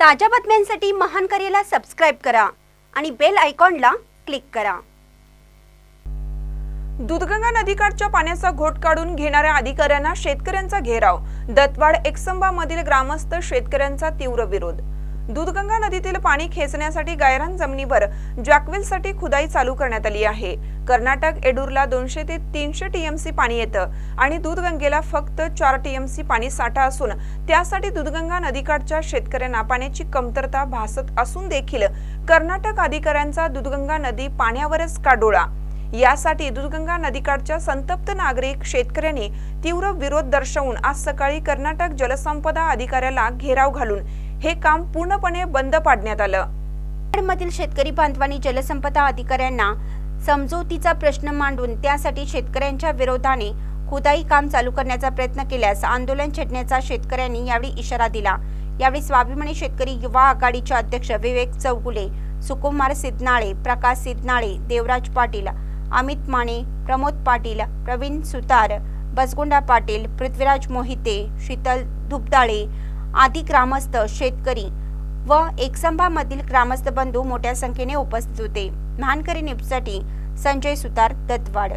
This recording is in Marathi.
ताज्या बातम्यांसाठी महान करेला सबस्क्राईब करा आणि बेल आयकॉनला क्लिक करा. दुधगंगा नदीकाठच्या पाण्याचा घोट काढून घेणाऱ्या अधिकाऱ्यांना शेतकऱ्यांचा घेराव. दत्तवाड एकसंबा मधील ग्रामस्थ शेतकऱ्यांचा तीव्र विरोध. दूधगंगा नदीतील पाणी खेचण्यासाठी गायरान जमिनीवर जॅकवेलसाठी खुदाई चालू करण्यात आली आहे. कर्नाटक एडूरला दोनशे ते तीनशे टीएमसी पाणी येतं आणि दूधगंगेला फक्त चार टीएमसी पाणी साठा असून त्यासाठी दूधगंगा नदीकाठच्या शेतकऱ्यांना पाण्याची कमतरता भासत असून देखील कर्नाटक अधिकाऱ्यांचा दूधगंगा नदी पाण्यावरच काडोळा. यासाठी दूधगंगा नदीकाठच्या संतप्त नागरिक शेतकऱ्यांनी तीव्र विरोध दर्शवून आज सकाळी कर्नाटक जलसंपदा अधिकाऱ्याला घेराव घालून हे काम पूर्णपणे बंद पाडण्यात आलं. मधील शेतकरी बांधवांनी जलसंपदा अधिकाऱ्यांना समजोतीचा प्रश्न मांडून त्यासाठी शेतकऱ्यांच्या विरोधाने खुदाई काम चालू करण्याचा प्रयत्न केल्यास आंदोलन छेडण्याचा शेतकऱ्यांनी यावेळी इशारा दिला. यावेळी स्वाभिमानी शेतकरी युवा आघाडीचे अध्यक्ष विवेक चौगुले सुकुमार सिद्धनाळे प्रकाश सिद्धनाळे देवराज पाटील अमित माने प्रमोद पाटील प्रवीण सुतार बसगुंडा पाटील पृथ्वीराज मोहिते शीतल धुपदाळे आदी ग्रामस्थ शेतकरी व एकसंभामधील ग्रामस्थ बंधू मोठ्या संख्येने उपस्थित होते. महानकरी न्यूजसाठी संजय सुतार दत्तवाड.